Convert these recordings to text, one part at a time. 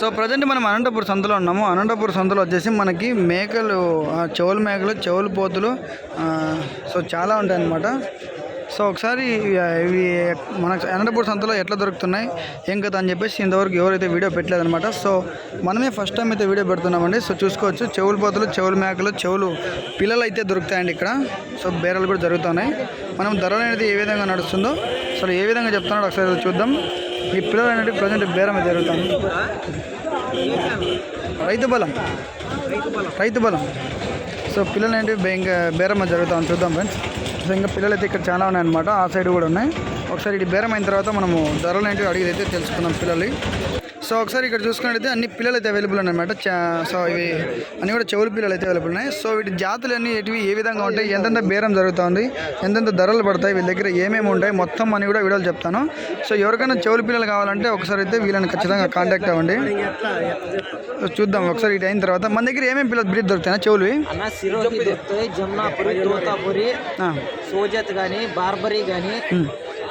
So present మనం అనంతపూర్ సంతలో ఉన్నాము. అనంతపూర్ సంతలో వచ్చేసి మనకి మేకలు చెవులు మేకలు చెవులు పోతులు సో చాలా ఉంటాయి అన్నమాట సో ఒకసారి ఇవి- మన అనంతపూర్ సంతలో ఎట్లా దొరుకుతున్నాయి ఏం కదా అని చెప్పేసి ఇంతవరకు ఎవరైతే వీడియో పెట్టలేదనమాట సో మనమే ఫస్ట్ టైం అయితే వీడియో పెడుతున్నామండి. సో చూసుకోవచ్చు చెవులు పోతలు చెవులు మేకలు చెవులు పిల్లలు అయితే దొరుకుతాయండి ఇక్కడ. సో బేరాలు కూడా జరుగుతున్నాయి. మనం ధరలు అనేది ఏ విధంగా నడుస్తుందో అసలు ఏ విధంగా చెప్తున్నాడో ఒకసారి చూద్దాం. ఈ పిల్లలు అనేది ప్రజెంట్ బేరం అయితే జరుగుతుంది రైతు బలం. రైతు బలం. సో పిల్లలు ఏంటి బే- ఇంకా బేరం అది జరుగుతాం చూద్దాం ఫ్రెండ్స్. సో ఇంకా పిల్లలు అయితే ఇక్కడ చాలా ఉన్నాయన్నమాట ఆ సైడ్ కూడా ఉన్నాయి. ఒకసారి ఇది బేరం అయిన తర్వాత మనము ధరలు ఏంటి అడిగి అయితే తెలుసుకుందాం పిల్లలు సో ఒకసారి ఇక్కడ చూసుకున్నట్టయితే అన్ని పిల్లలు అయితే అవైలబుల్ చా- సో ఇవి అన్ని కూడా చెవులు పిల్లలు అయితే అవైలబుల్ ఉన్నాయి. సో వీటి జాతులు అన్ని ఎటివి ఏ విధంగా ఉంటాయి ఎంతెంత బేరం జరుగుతుంది ఎంతెంత ధరలు పడతాయి వీళ్ళ దగ్గర ఏమేమి ఉంటాయి మొత్తం అని కూడా వీడియోలు చెప్తాను. సో ఎవరికైనా చెవులు పిల్లలు కావాలంటే ఒకసారి అయితే వీళ్ళని ఖచ్చితంగా కాంటాక్ట్ అవ్వండి. చూద్దాం ఒకసారి ఇటు అయిన తర్వాత. మన దగ్గర ఏమేమి పిల్లలు బ్రీడ్ దొరుకుతాయి చెవులు సోజత్ కానీ బార్బరీ కానీ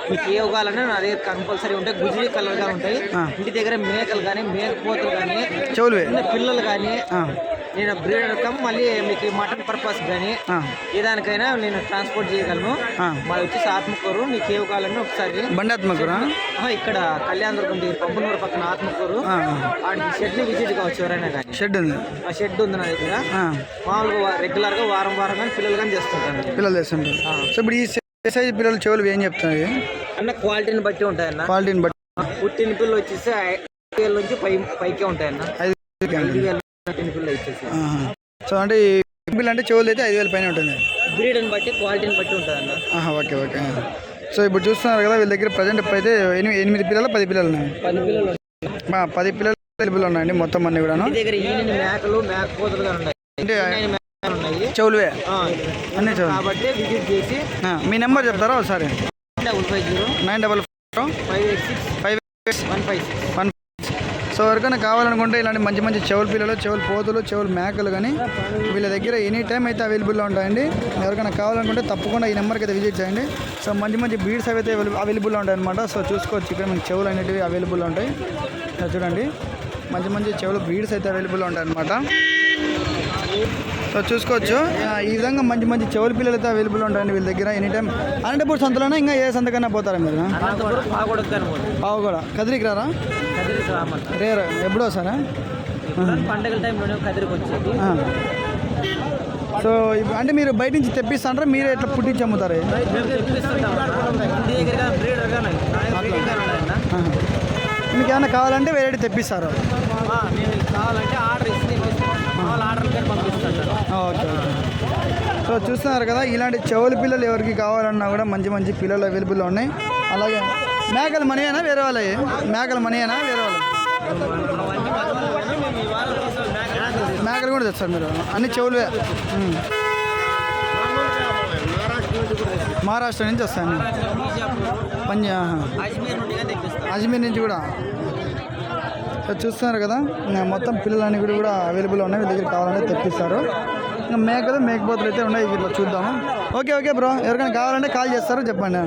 మీకు ఏ కావాలన్నా నా దగ్గర కంపల్సరీ ఉంటాయి. గుజరీ కలర్గా ఉంటాయి ఇంటి దగ్గర మేకలు కానీ మేకపోతులు కానీ చిన్న పిల్లలు కానీ ఆ, నేను బ్రీడర్ కమ్ మళ్ళీ మీకు మటన్ పర్పస్ కానీ. ఏ దానికైనా నేను ట్రాన్స్పోర్ట్ చేయగలను. మాది వచ్చేసి ఆత్మకూరు. మీకు ఏ కావాలన్నా ఒకసారి బండి ఆత్మకురా ఇక్కడ కళ్యాణ్ దుర్గం దగ్గర పంపునూరు పక్కన ఆత్మకూరు. ఆ, ఆ షెడ్ని విజిట్ కావచ్చు ఎవరైనా కానీ. షెడ్ ఉంది. ఆ షెడ్ ఉంది నా దగ్గర. మామూలుగా రెగ్యులర్గా వారం వారం కానీ పిల్లలు కానీ చేస్తుంటాను పిల్లలు చేస్తుంటారు. సో ఇప్పుడు ఈ సైజ్ పిల్లలు చెవులు ఏం చెప్తున్నాయి? అన్న క్వాలిటీని బట్టి ఉంటాయన్న. క్వాలిటీని బట్టి. పుట్టిన పిల్లలు వచ్చేసి ఐదు వేల నుంచి పై పైకే ఉంటాయన్న. ఐదు ఐదు వేల పుట్టిన పిల్లలు వచ్చేసి. సో అంటే ఈ పిల్లలు అంటే చెవులు అయితే ఐదు వేల పైన ఉంటుంది. బ్రీడ్ని బట్టి క్వాలిటీని బట్టి ఉంటుందన్న. ఆహా, ఓకే ఓకే. సో ఇప్పుడు చూస్తున్నారు కదా వీళ్ళ దగ్గర ప్రజెంట్ అయితే ఎనిమిది ఎనిమిది పిల్లలు పది పిల్లలు ఉన్నాయి? పది పిల్లలు పది పిల్లలు అవైలబుల్ ఉన్నాయండి మొత్తం అన్ని కూడాను. ఇంటి దగ్గర ఈయన మేకలు మేకపోతులు కానీ ఉన్నాయి. అంటే ఈయన ఉన్నాయి చెవులువే? ఆ, అన్ని చెవులు. కాబట్టి విజిట్ చేసి మీ నెంబర్ చెప్తారా ఒకసారి? Double five zero nine double four five eight six five one five six. One so ఎవరికైనా కావాలనుకుంటే ఇలాంటి మంచి మంచి చెవులు పిల్లలు చెవులు పోతులు చెవులు మేకలు కానీ వీళ్ళ దగ్గర ఎనీ టైం అయితే అవైలబుల్లో ఉంటాయండి. ఎవరికైనా కావాలనుకుంటే తప్పకుండా ఈ నెంబర్కి అయితే విజిట్ చేయండి. సో మంచి మంచి బీడ్స్ అయితే అవైలబుల్లో ఉంటాయి అనమాట సో చూసుకోవచ్చు ఇక్కడ మనకి చెవులు అనేటివి అవైలబుల్ ఉంటాయి. చూడండి. మంచి మంచి చెవులు బీడ్స్ అయితే అవైలబుల్లో ఉంటాయి అనమాట సో చూసుకోవచ్చు. ఈ విధంగా మంచి మంచి చెవుల పిల్లలు అయితే అవైలబుల్ ఉంటాయండి వీళ్ళ దగ్గర. ఎనీ టైం అనంతపూర్ సంతలోనే ఇంకా ఏ సంతకన్నా పోతారా మీరు? అనంతపురం బాగొడద్దు అనుకోండి పావు కూడా కదిరికి రారా రేరు. ఎప్పుడో సారా పండగల టైంలోనే కదిరికి వచ్చేది. ఆ. సో అంటే మీరు బయట నుంచి తెప్పిస్తాంటారా మీరే ఎట్లా పుట్టించి అమ్ముతారు. మీకు ఏమైనా కావాలంటే వేరే తెప్పిస్తారు? కావాలంటే వాళ్ళు ఆర్డర్ కానీ ఓకే ఓకే. సో చూస్తున్నారు కదా ఇలాంటి చెవుల పిల్లలు ఎవరికి కావాలన్నా కూడా మంచి మంచి పిల్లలు అవైలబుల్ ఉన్నాయి. అలాగే మేకల మనీయేనా వేరే వాళ్ళవి? మేకల మనీయేనా వేరే వాళ్ళు కానీ మేము ఈ వారం మేక మేకలు కూడా తెస్తారు మీరు. అన్ని చెవులవే. ఉమ్. మహారాష్ట్ర నుంచి వస్తాను పంజా. అజ్మీర్ నుంచి కూడా. చూస్తున్నారు కదా మొత్తం పిల్లలన్నీ కూడా కూడా అవైలబుల్ ఉన్నాయి. మీ దగ్గర కావాలంటే తెప్పిస్తారు. ఇంకా మేకలు మేకపోతులు అయితే ఉన్నాయి. ఇట్లా చూద్దాము. Okay okay bro. ఎవరికైనా కావాలంటే కాల్ చేస్తారు. చెప్పండి.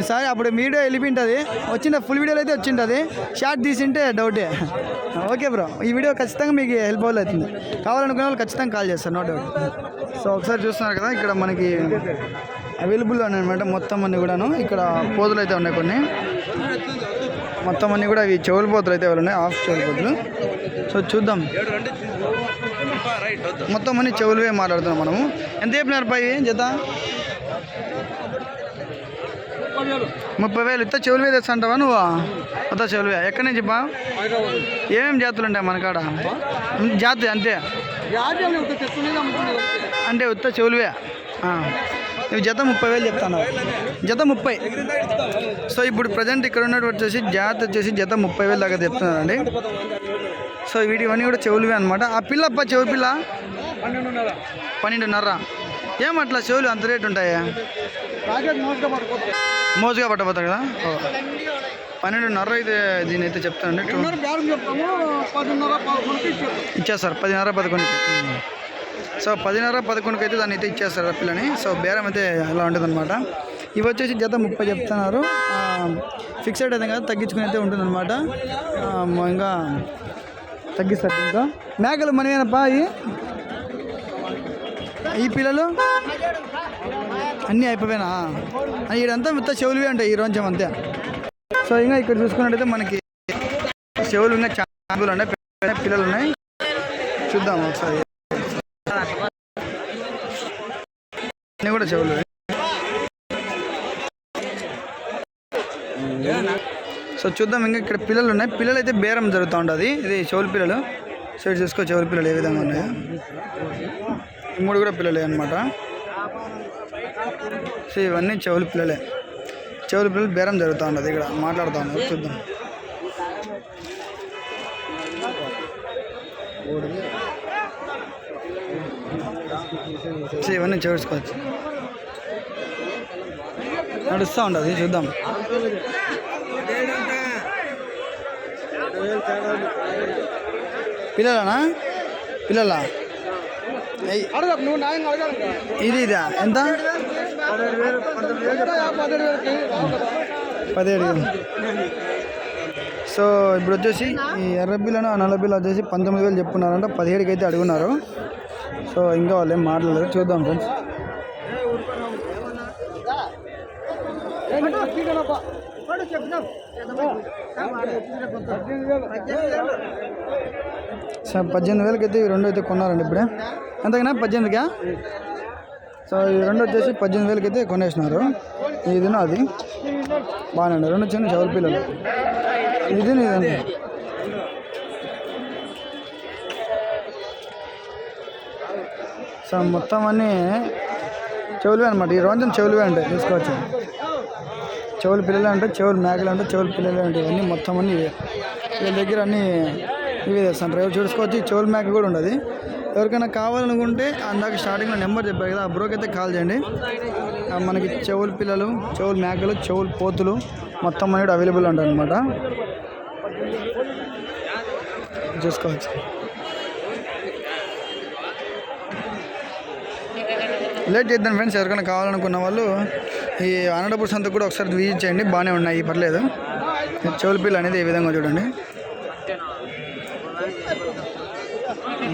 ఈసారి అప్పుడు వీడియో వెళ్ళిపోయింటుంది. వచ్చిన ఫుల్ వీడియోలో అయితే వచ్చింటుంది. షార్ట్ తీసింటే డౌటే ఓకే బ్రో. ఈ వీడియో ఖచ్చితంగా మీకు హెల్ప్ అవుతుంది. కావాలనుకునే వాళ్ళు ఖచ్చితంగా కాల్ చేస్తారు. నో డౌట్ సో ఒకసారి చూస్తున్నారు కదా ఇక్కడ మనకి అవైలబుల్ ఉన్నాయన్నమాట మొత్తం అన్ని కూడాను. ఇక్కడ పోతులు అయితే ఉన్నాయి కొన్ని. మొత్తం అన్ని కూడా ఇవి చెవుల పోతులు అయితే ఉన్నాయి హాఫ్ చెవుల పోతులు. సో చూద్దాం. మొత్తం అన్ని చెవులవే మాట్లాడుతున్నాం మనము. ఎంత చెప్పినారు పై జత? ముప్పై వేలు. ఇత్త చెవులవే తెస్తాంటావా నువ్వు? కొత్త చెవులవే. ఎక్కడి నుంచి బా ఏమేమి జాతులు ఉంటాయి మనకాడ జాతి అంతే. అంటే ఉత్త చెవులవే. ఆ. ఇవి జత ముప్పై వేలు చెప్తాను. జత ముప్పై. సో ఇప్పుడు ప్రజెంట్ ఇక్కడ ఉన్నట్టు వచ్చేసి జాత వచ్చేసి జత ముప్పై వేలు దాకా చెప్తున్నారండి. సో వీటి ఇవన్నీ కూడా చెవులువే అనమాట ఆ పిల్ల అప్ప చెవు పిల్ల. పన్నెండున్నర. ఏమట్లా చెవులు అంత రేటు ఉంటాయా? మోజుగా పట్టబోతారు కదా. పన్నెండున్నర అయితే దీని అయితే చెప్తానండి. ఇచ్చేస్తారు పదిన్నర పదకొండుకి. సో పదిన్నర పదకొండుకి అయితే దాన్ని అయితే ఇచ్చేస్తారు ఆ పిల్లని. సో బేరం అయితే అలా ఉంటుందన్నమాట ఇవి వచ్చేసి జత ముప్పై చెప్తున్నారు. ఫిక్స్డ్ అయితే కదా తగ్గించుకుని అయితే ఉంటుందన్నమాట. ఇంకా తగ్గిస్తారు ఇంకా. మేకలు మనమేనప్పా ఈ? ఈ పిల్లలు? అన్నీ అయిపోయినా? ఈడంతా మొత్తం చెవులువే ఉంటాయి ఈ రోజు అంతే. సో ఇంకా ఇక్కడ చూసుకున్నట్టయితే మనకి చెవులు ఉన్నాయి చాకులు ఉన్నాయి పెద్ద పిల్లలు ఉన్నాయి. చూద్దాం ఒకసారి. అన్నీ కూడా చెవులు. సో చూద్దాం ఇంకా ఇక్కడ పిల్లలు ఉన్నాయి. పిల్లలు అయితే బేరం జరుగుతూ ఉంటుంది. ఇది చెవులు పిల్లలు. సో ఇటు చూసుకో చెవులు పిల్లలు ఏ విధంగా ఉన్నాయో. మూడు కూడా పిల్లలే అనమాట సో ఇవన్నీ చెవులు పిల్లలే. చెవులు పిల్లలు బేరం జరుగుతూ ఉంటుంది ఇక్కడ. మాట్లాడుతూ ఉన్నారు చూద్దాం. సో ఇవన్నీ చూసుకోవచ్చు నడుస్తూ ఉంటుంది చూద్దాం పిల్లలనా పిల్లలా ఏయ్, ఇది ఇదా ఎంత పదిహేడు వేలు. సో ఇప్పుడు వచ్చేసి ఈ ఎర్ర బిల్లను ఆ నల్ల బిల్లు వచ్చేసి పంతొమ్మిది వేలు చెప్పుకున్నారంట. పదిహేడుకి అయితే అడుగున్నారు. సో ఇంకా వాళ్ళు ఏం మాట్లాడలేదు. చూద్దాం ఫ్రెండ్స్. సో పద్దెనిమిది వేలకి అయితే ఈ రెండు అయితే కొన్నారండి ఇప్పుడే. ఎంతకైనా? పద్దెనిమిదికా? సో ఈ రెండు వచ్చేసి పద్దెనిమిది వేలకి అయితే కొనేసినారు ఇది అది. బాగానే రెండు చిన్న చౌర పిల్లలు. ఇది ఇదండి సో మొత్తం అన్నీ చెవులువే అనమాట ఈ రోజు చెవులువే ఉంటాయి తీసుకోవచ్చు. చెవులు పిల్లలు అంటే చెవులు మేకలు అంటే చెవులు పిల్లలు అంటే ఇవన్నీ మొత్తం అన్నీ వీళ్ళ దగ్గర అన్నీ ఇవే తెస్తాను రేపు చూసుకోవచ్చు చెవులు మేక కూడా ఉండదు. ఎవరికైనా కావాలనుకుంటే అందాక స్టార్టింగ్లో నెంబర్ చెప్పారు కదా ఆ బ్రోకి అయితే కాల్ చేయండి. మనకి చెవులు పిల్లలు చెవులు మేకలు చెవులు పోతులు మొత్తం అనేది అవైలబుల్ ఉంటాయి అనమాట చూసుకోవచ్చు. లేట్ చేద్దాం ఫ్రెండ్స్ ఎవరికైనా కావాలనుకున్న వాళ్ళు ఈ అనంతపూర్ సంత కూడా ఒకసారి విజిట్ చేయండి బాగానే ఉన్నాయి పర్లేదు. చెవులపిల్లు అనేది ఏ విధంగా చూడండి.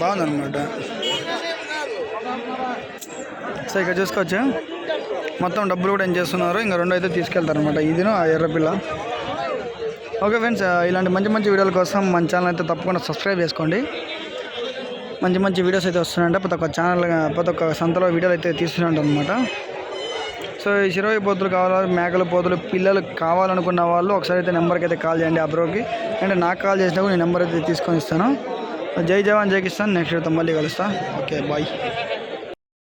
బాగుందన్నమాట. సో ఇక్కడ చూసుకోవచ్చు? మొత్తం డబ్బులు కూడా ఏం చేస్తున్నారు? ఇంకా రెండు అయితే తీసుకెళ్తారు అనమాట ఇదిను ఆ ఎర్రపిల్ల ఓకే ఫ్రెండ్స్ ఇలాంటి మంచి మంచి వీడియోల కోసం మన ఛానల్ అయితే తప్పకుండా సబ్స్క్రైబ్ చేసుకోండి. మంచి మంచి వీడియోస్ అయితే వస్తున్నాయంటే. ప్రతి ఒక్క ఛానల్ ప్రతి ఒక్క సంతలో వీడియోలు అయితే తీస్తున్నాడు అనమాట సో ఈ చిరవై పోతులు కావాలి మేకల పోతులు పిల్లలు కావాలనుకున్న వాళ్ళు ఒకసారి అయితే నెంబర్కి అయితే కాల్ చేయండి ఆ బ్రోకి. అంటే నాకు కాల్ చేసినప్పుడు కూడా నేను నెంబర్ అయితే తీసుకొని ఇస్తాను. జై జవాన్ జై కిస్తాన్ నెక్స్ట్ అయితే మళ్ళీ కలుస్తా. Okay bye.